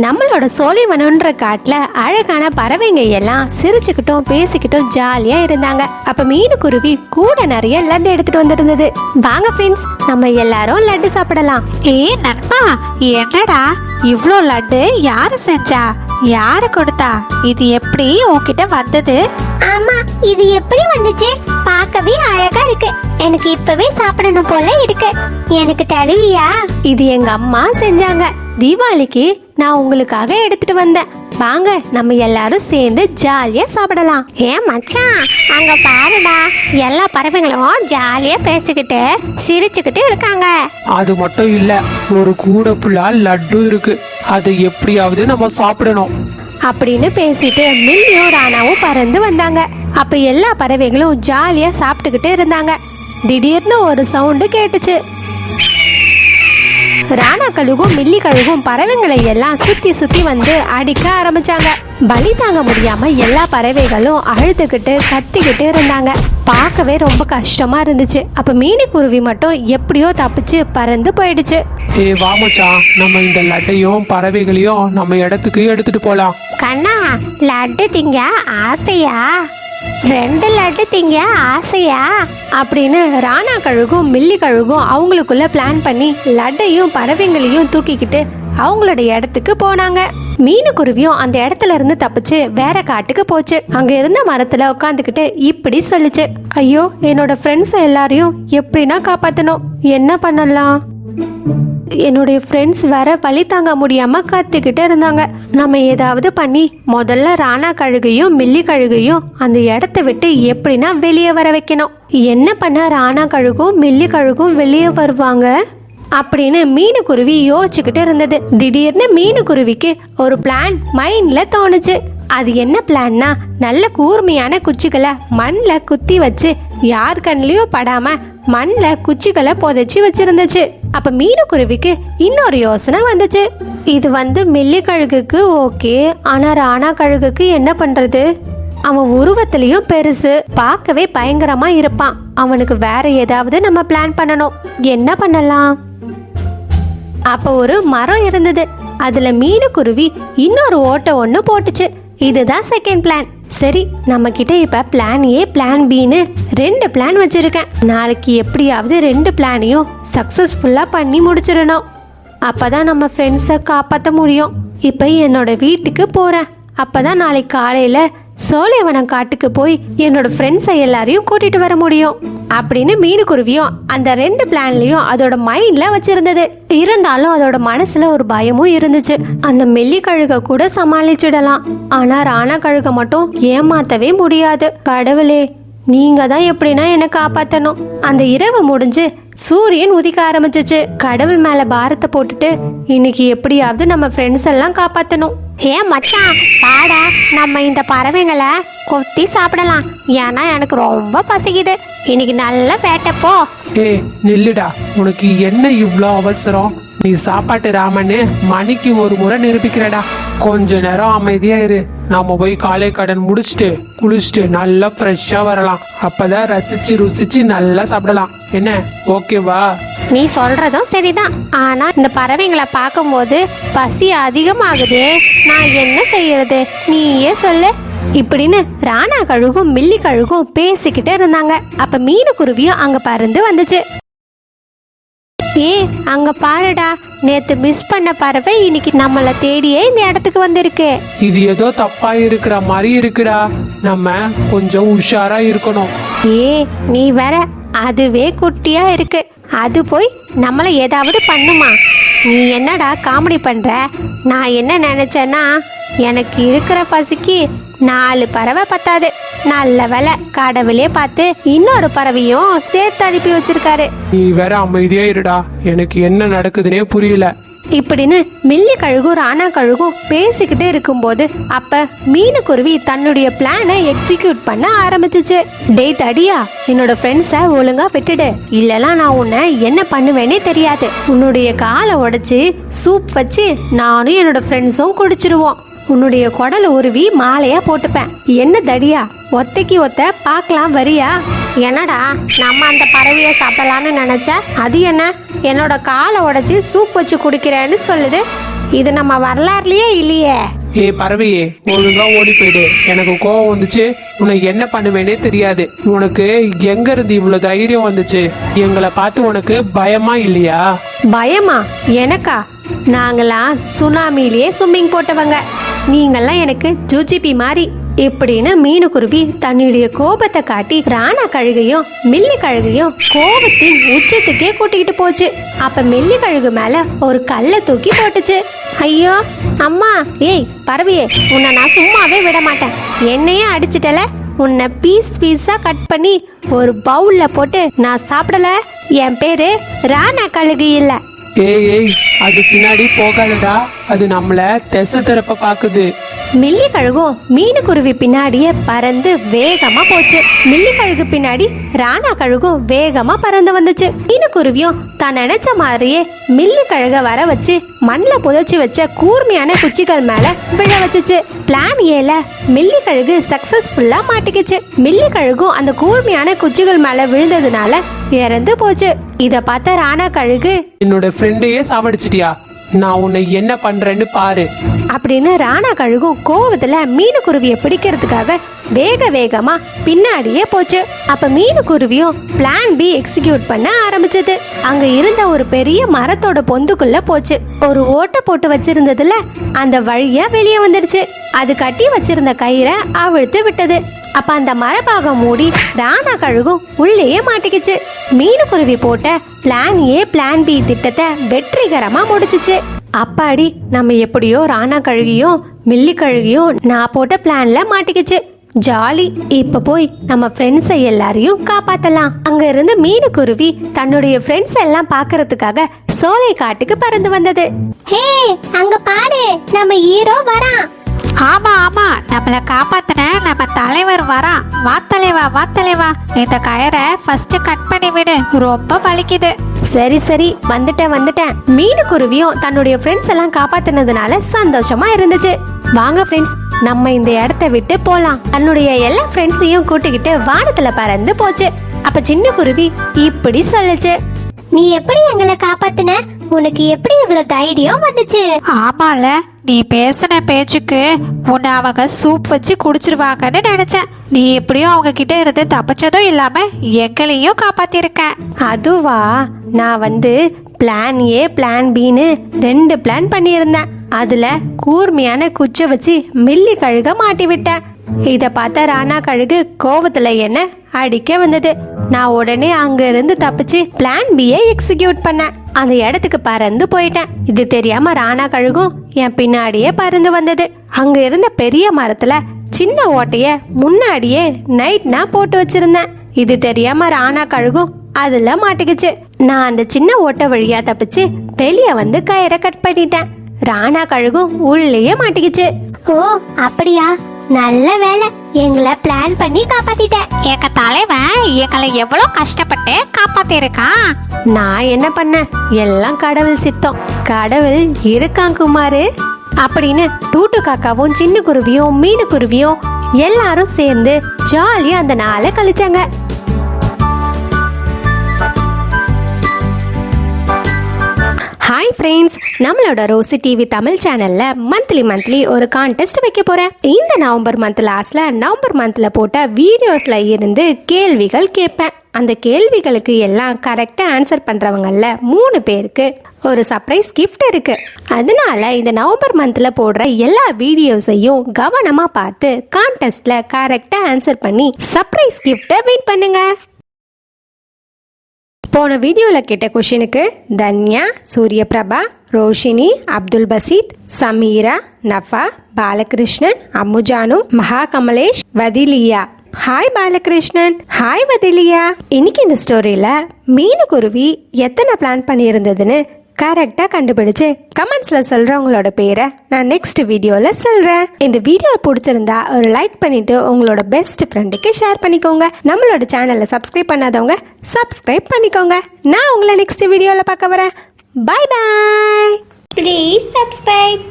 நம்மளோட சோலைவனம்ன்ற காட்டுல அழகான பறவைங்க எல்லாம் சிரிச்சுக்கிட்டும் பேசிக்கிட்டும் ஜாலியா இருந்தாங்க. அப்ப மீனுக்குருவி கூட நிறைய லட்டு எடுத்துட்டு வந்திருந்தது. வாங்க ஃப்ரெண்ட்ஸ் நம்ம எல்லாரும் லட்டு சாப்பிடலாம். ஏ நண்பா என்னடா? இவ்ளோ லட்டு யாரு செஞ்சா? யாரு கொடுத்தா? இது எப்படி உன்கிட்ட வந்தது? ஆமா இது எப்படி வந்துச்சு? பார்க்கவே அழகா இருக்கு. எனக்கு இப்பவே சாப்பிடணும் போல இருக்கு. எனக்கு தருவியா? இது எங்க அம்மா செஞ்சாங்க. தீபாவளிக்கு நான் உங்களுக்காக எடுத்துட்டு வந்தேன். வாங்க நம்ம எல்லாரும் சேர்ந்து ஜாலியா சாப்பிடலாம். ஏன் மச்சான்? அங்க பாருடா எல்லா பறவைங்களும் ஜாலியா பேசிக்கிட்டு சிரிச்சுக்கிட்டு இருக்காங்க. அது மட்டும் இல்ல ஒரு கூட ஃபுல்லா லட்டு இருக்கு. அதை எப்படியாவது நம்ம சாப்பிடணும். அப்படின்னு பேசிட்டு மில்லியும் ராணாவும் பறந்து வந்தாங்க. அப்ப எல்லா பறவைகளும் ஜாலியா சாப்பிட்டுக்கிட்டு இருந்தாங்க. திடீர்னு ஒரு சவுண்டு கேட்டுச்சு. ராணா கழுகும் மில்லி கழுகும் பறவைங்களை எல்லாம் சுத்தி சுத்தி வந்து அடிக்க ஆரம்பிச்சாங்க. பலி தாங்க முடியாம எல்லா பறவைகளும் அழுதுகிட்டு கத்திக்கிட்டு இருந்தாங்க. பார்க்கவே ரொம்ப கஷ்டமா இருந்துச்சு. அப்ப மீனுக்குருவி மட்டும் எப்படியோ தப்பிச்சு பறந்து போயிடுச்சு. ஏ வா மச்சான். நம்ம இந்த லட்டையும் பறவைகளையும் நம்ம இடத்துக்கு எடுத்துட்டு போலாம். கண்ணா லட்டு திங்க ஆசையா? ரெண்டு லட்டு திங்க ஆசையா? அப்படின்னு ராணா கழுகும் மில்லி கழுகும் அவங்களுக்குள்ள பிளான் பண்ணி லட்டையும் பறவைங்களையும் தூக்கிக்கிட்டு அவங்களோட இடத்துக்கு போனாங்க. மீனுக்குருவியும் அந்த இடத்துல இருந்து தப்பிச்சு வேற காட்டுக்கு போச்சு. அங்க இருந்த மரத்துல உட்காந்துக்கிட்டு இப்படி சொல்லுச்சு. ஐயோ என்னோட ஃப்ரெண்ட்ஸ் எல்லாரையும் எப்படின்னா காப்பாத்தணும்? என்ன பண்ணலாம்? என்னுடைய ஃப்ரெண்ட்ஸ் வேற வழி தாங்க முடியாம கத்திக்கிட்டு இருந்தாங்க. நம்ம ஏதாவது பண்ணி முதல்ல ராணா கழுகையும் மில்லி கழுகையும் அந்த இடத்த விட்டு எப்படின்னா வெளியே வர வைக்கணும். என்ன பண்ண ராணா கழுகும் மில்லி கழுகும் வெளியே வருவாங்க? அப்படின்னு மீனுக்குருவி யோசிச்சுக்கிட்டு இருந்தது. திடீர்னு மீனுக்குருவிக்கு ஒரு பிளான் மைண்ட்ல தோணுச்சு. அது என்ன பிளான்னா நல்ல கூர்மையான குச்சிகளை மண்ணில் குத்தி வச்சு யார் கண்ணிலையும் படாம மண்ணில் குச்சிகளை புதைச்சி வச்சிருந்துச்சு. அப்ப மீனுக்குருவிக்கு இன்னொரு யோசனை வந்துச்சு. இது வந்து மில்லி கழுகுக்கு ஓகே ஆனா ராணா கழுகுக்கு என்ன பண்றது? அவன் உருவத்திலையும் பெருசு பார்க்கவே பயங்கரமா இருப்பான். அவனுக்கு வேற ஏதாவது நம்ம பிளான் பண்ணணும். என்ன பண்ணலாம்? அப்போ ஒரு மரம் இருந்தது. அதுல மீனுக்குருவி இன்னொரு ஓட்டை ஒன்று போட்டுச்சு. இதுதான் செகண்ட் பிளான் சரி நம்ம கிட்ட இப்ப பிளான் ஏ பிளான் பின்னு ரெண்டு பிளான் வச்சிருக்கேன். நாளைக்கு எப்படியாவது ரெண்டு பிளானையும் சக்சஸ்ஃபுல்லா பண்ணி முடிச்சிடணும். அப்பதான் நம்ம ஃப்ரெண்ட்ஸை காப்பாற்ற முடியும். இப்போ என்னோட வீட்டுக்கு போறேன். அப்பதான் நாளைக்கு காலையில சோலைவனம் காட்டுக்கு போய் என்னோட ஃப்ரெண்ட்ஸை எல்லாரையும் கூட்டிட்டு வர முடியும். அப்படின்னு மீனுக்குருவியும் அந்த ரெண்டு பிளான்லயும் அதோட மைண்ட்ல வச்சிருந்தது. இருந்தாலும் அதோட மனசுல ஒரு பயமும் இருந்துச்சு. அந்த மெல்லி கழுக கூட சமாளிச்சிடலாம். ஆனா ராணா கழுக மட்டும் ஏமாத்தவே முடியாது. கடவுளே நீங்க தான் எப்படின்னா என்னை காப்பாத்தணும். அந்த இரவு முடிஞ்சு சூரியன் உதிக்க ஆரம்பிச்சிச்சு. கடவுள் மேல பாரத்தை போட்டுட்டு இன்னைக்கு எப்படியாவது நம்ம ஃப்ரெண்ட்ஸ் எல்லாம் காப்பாத்தணும். ஏன் மச்சான் வாடா. நம்ம இந்த பறவைங்களை கொத்தி சாப்பிடலாம். ஏன்னா எனக்கு ரொம்ப பசிக்குது. இன்னைக்கு நல்ல வேட்டப்போ ஏ நில்லுடா. உனக்கு என்ன இவ்வளோ அவசரம்? நீ சாப்பாட்டு ராமன்னு மணிக்கு ஒரு முறை நிரூபிக்கிறடா. கொஞ்ச நேரம் அமைதியா இரு. நாம போய் காலை கடன் முடிச்சுட்டு குளிச்சுட்டு நல்லா ஃப்ரெஷ்ஷா வரலாம். அப்பதான் ரசிச்சு ருசிச்சு நல்லா சாப்பிடலாம். என்ன? ஓகேவா? நீ சொல்றதும் சரிதான். ஆனா இந்த பறவைங்களை பார்க்கும்போது பசி அதிகமாகுது. நான் என்ன செய்யறது? நீயே சொல்லு. இப்படின்னு ராணா கழுகும் மில்லி கழுகும் பேசிக்கிட்டே இருந்தாங்க. அப்ப மீனுக்குருவியும் அங்க பறந்து வந்துச்சு. ஏ அங்க பாருடா. நேத்து மிஸ் பண்ண பறவை இன்னைக்கு நம்மள தேடியே இந்த இடத்துக்கு வந்திருக்கு. இது ஏதோ தப்பா இருக்கிற மாதிரி இருக்குடா. நம்ம கொஞ்சம் உஷாரா இருக்கணும். ஏ நீ வேற அதுவே குட்டியா இருக்கு. அது போய் நம்மளை ஏதாவது பண்ணுமா? நீ என்னடா காமெடி பண்ணுற நான் என்ன நினச்சேன்னா எனக்கு இருக்கிற பசிக்கு நாலு பறவை பத்தாது. நல்ல வேலை கடவுளே பார்த்து இன்னொரு பறவையும் சேர்த்து அனுப்பி வச்சிருக்காரு. நீ வேற அமைதியா இருடா. எனக்கு என்ன நடக்குதுன்னே புரியல. இப்படின்னு மில்லி கழுகும் ராணா கழுகும் பேசிக்கிட்டே இருக்கும்போது அப்ப மீனுக்குருவி தன்னுடைய பிளானை எக்ஸிக்யூட் பண்ண ஆரம்பிச்சிச்சு. டே தடியா என்னோட ஃப்ரெண்ட்ஸை ஒழுங்கா விட்டுடு. இல்லைனா நான் உன்னை என்ன பண்ணுவேனே தெரியாது. உன்னுடைய காலை உடைச்சு சூப் வச்சு நானும் என்னோட ஃப்ரெண்ட்ஸும் குடிச்சிருவோம். உன்னுடைய குடலை உருவி மாலையா போட்டுப்பேன். என்ன தடியா? ஒத்தைக்கு ஒத்த பார்க்கலாம் வரியா? என்னடா நம்ம அந்த பறவையை சாப்பிடலான்னு நினைச்ச? அது என்ன? என்னோட காலை உடைச்சி சூப் வச்சு குடிக்கிறேன்னு சொல்லுது. இது நம்ம வரலாறுலயே இல்லையே. ஏய் பறவையே ஒழுங்கா ஓடி போயிடு எனக்கு கோவம் வந்துச்சு. உனக்கு என்ன பண்ணுவேனே தெரியாது. உனக்கு எங்க இருந்து இவ்வளவு தைரியம் வந்துச்சு? எங்களை பார்த்து உனக்கு பயமா இல்லையா? பயமா? எனக்கா? நாங்களாம் சுனாமிலேயே ஸ்விம்மிங் போட்டவங்க. நீங்கள்லாம் எனக்கு ஜூஜிபி மாதிரி இப்படின்னு மீனுக்குருவி தன்னுடைய கோபத்தை காட்டி ராணா கழுகையும் மில்லி கழுகையும் கோபத்தின் உச்சத்துக்கே கூட்டிக்கிட்டு போச்சு. அப்ப மில்லி கழுகு மேல ஒரு கல்லை தூக்கி போட்டுச்சு. ஐயோ அம்மா ஏய் பறவையே உன்னை நான் சும்மாவே விட மாட்டேன். என்னையே அடிச்சிட்டல? உன்னை பீஸ் பீஸாக கட் பண்ணி ஒரு பவுலில் போட்டு நான் சாப்பிடல? என் பேரு ராணா கழுகு இல்லை. ஏய் ஏய் அது பின்னாடி போகாதடா. அது நம்மள திசை திறப்ப பாக்குது. மில்லி கழுகும் மீனுக்குருவி பின்னாடியே பறந்து வேகமா போச்சு. மில்லி கழுகு பின்னாடி ராணா கழுகும் வேகமா பறந்து வந்துச்சு. மீனுக்குருவியும் தான் நினைச்ச மாதிரியே மில்லி கழுக வர வச்சு மண்ணில் புதைச்சி வச்ச கூர்மையான குச்சிகள் மேல விழ வச்சுச்சு. பிளான் ஏல மில்லி கழுகு சக்சஸ்ஃபுல்லா மாட்டிக்கிச்சு. மில்லி கழுகும் அந்த கூர்மையான குச்சிகள் மேல விழுந்ததுனால இறந்து போச்சு. இத பார்த்த ராணா கழுகு என்னோட ஃப்ரெண்டையே சாவடிச்சிட்டியா? நான் உன்னை என்ன பண்றேன்னு பாரு. அப்படின்னு ராணா கழுகும் கோவத்துல மீனுக்குருவியை பிடிக்கிறதுக்காக வேக வேகமா பின்னாடியே போச்சு. அப்ப மீனுக்குருவியும் பிளான் பி எக்ஸிக்யூட் பண்ண ஆரம்பிச்சது. அங்க இருந்த ஒரு பெரிய மரத்தோட பொந்துக்குள்ள போச்சு. ஒரு ஓட்டை போட்டு வச்சிருந்ததுல அந்த வழியா வெளியே வந்துடுச்சு. அது கட்டி வச்சிருந்த கயிறை அவிழ்த்து விட்டது. அப்ப அந்த மரபாகம் மூடி ராணா கழுகும் உள்ளேயே மாட்டிக்கிச்சு. மீனுக்குருவி போட்ட பிளான் ஏ பிளான் பி திட்டத்தை வெற்றிகரமா முடிச்சிச்சு. அப்பாடி நம்ம எப்படியோ ராணா கழுகியும் மில்லி கழுகியும் நான் போட்ட பிளான்ல மாட்டிக்கிச்சு. ஜாலி இப்ப போய் நம்ம ஃப்ரெண்ட்ஸை எல்லாரையும் காப்பாத்தலாம். அங்க இருந்து மீனுக்குருவி தன்னுடைய ஃப்ரெண்ட்ஸ் எல்லாம் பார்க்கறதுக்காக சோலை காட்டுக்கு பறந்து வந்தது. ஹே அங்க பாரு நம்ம ஹீரோ வரான். ஆமா ஆமா. நம்மள காப்பாத்தின நம்ம தலைவர் வரான் வா தலைவா வா தலைவா. இந்த கயரை ஃபர்ஸ்ட் கட் பண்ணி விடு. ரொம்ப வலிக்குது. சரி சரி. வந்துட்டேன் வந்துட்டேன். மீனுக்குருவியும் தன்னுடைய ஃப்ரெண்ட்ஸ் எல்லாம் காப்பாத்தினதுனால சந்தோஷமா இருந்துச்சு. வாங்க ஃப்ரெண்ட்ஸ் நம்ம இந்த இடத்த விட்டு போலாம். தன்னுடைய எல்லா ஃப்ரெண்ட்ஸையும் கூட்டிக்கிட்டு வானத்துல பறந்து போச்சு. அப்ப சின்ன குருவி இப்படி சொல்லுச்சு. நீ எப்படி எங்களை காப்பாத்துன? உனக்கு எப்படி இவ்வளவு தைரியம் வந்துச்சு? ஆமால நீ பேசின பேச்சுக்கு உன்னை அவங்க சூப் வச்சு குடிச்சிருவாங்கன்னு நினைச்சேன். நீ எப்படியும் அவங்க கிட்ட இருந்து தப்பிச்சதும் இல்லாம எங்களையும் காப்பாத்திருக்க. அதுவா? நான் வந்து பிளான் ஏ பிளான் பின்னு ரெண்டு பிளான் பண்ணியிருந்தேன். அதுல கூர்மையான குச்சை வச்சு மில்லி கழுக மாட்டி விட்டேன். இத பார்த்த ராணா கழுகு கோவத்துல என்ன அடிக்க வந்தது. நான் உடனே அங்க இருந்து தப்பிச்சு பிளான் பியை எக்ஸிக்யூட் பண்ணேன். அந்த இடத்துக்கு பறந்து போயிட்டேன். இது தெரியாம ராணா கழுகும் என் பின்னாடியே பறந்து வந்தது. அங்க இருந்த பெரிய மரத்துல சின்ன ஓட்டைய முன்னாடியே நைட் நான் போட்டு வச்சிருந்தேன். இது தெரியாம ராணா கழுகும் அதுல மாட்டிக்கிச்சு. நான் அந்த சின்ன ஓட்ட வழியா தப்பிச்சு வெளிய வந்து கயிறை கட் பண்ணிட்டேன். ராணா கழுகும் உள்ளேயே மாட்டிக்கிச்சு. ஓ அப்படியா? நல்ல வேலை. எங்களை பிளான் பண்ணி காப்பாத்திட்ட. எங்க தலைவன் எங்களை எவ்வளவு கஷ்டப்பட்டு காப்பாத்திருக்கான். நான் என்ன பண்ணேன்? எல்லாம் கடவுள் சித்தம். கடவுள் இருக்கான் குமாரு. அப்படின்னு டூட்டு காக்காவும் சின்ன குருவியும் மீனு குருவியும் எல்லாரும் சேர்ந்து ஜாலியா அந்த நாளை கழிச்சாங்க. ஹாய் ஃப்ரெண்ட்ஸ் நம்மளோட ரோசி டிவி தமிழ் சேனலில் மந்த்லி மந்த்லி ஒரு கான்டெஸ்ட் வைக்க போகிறேன் இந்த நவம்பர் மந்த் லாஸ்ட்டில் நவம்பர் மந்தில் போட்ட வீடியோஸில் இருந்து கேள்விகள் கேட்பேன். அந்த கேள்விகளுக்கு எல்லாம் கரெக்டாக ஆன்சர் பண்ணுறவங்களில் மூணு பேருக்கு ஒரு சர்ப்ரைஸ் கிஃப்ட் இருக்குது அதனால இந்த நவம்பர் மந்தில் போடுற எல்லா வீடியோஸையும் கவனமாக பார்த்து கான்டெஸ்ட்டில் கரெக்டாக ஆன்சர் பண்ணி சர்ப்ரைஸ் கிஃப்டை வின் பண்ணுங்கள் போன வீடியோவில் கேட்ட கொஷினுக்கு தன்யா சூரியபிரபா ரோஷினி அப்துல் பசீத் சமீரா நஃபா பாலகிருஷ்ணன் அம்முஜானு மகா கமலேஷ் வதிலியா. ஹாய் பாலகிருஷ்ணன். ஹாய் வதிலியா. இன்னைக்கு இந்த ஸ்டோரியில் மீனுக்குருவி எத்தனை பிளான் பண்ணியிருந்ததுன்னு கரெக்டாக கண்டுபிடிச்சு கமெண்ட்ஸில் சொல்கிறவங்களோட பேரை நான் நெக்ஸ்ட் வீடியோவில் சொல்கிறேன் இந்த வீடியோ பிடிச்சிருந்தா ஒரு லைக் பண்ணிவிட்டு உங்களோட பெஸ்ட் ஃப்ரெண்டுக்கு ஷேர் பண்ணிக்கோங்க. நம்மளோட சேனலை சப்ஸ்கிரைப் பண்ணாதவங்க சப்ஸ்கிரைப் பண்ணிக்கோங்க. நான் உங்களை நெக்ஸ்ட் வீடியோவில் பார்க்க வரேன் பை பாய் ப்ளீஸ் சப்ஸ்கிரைப்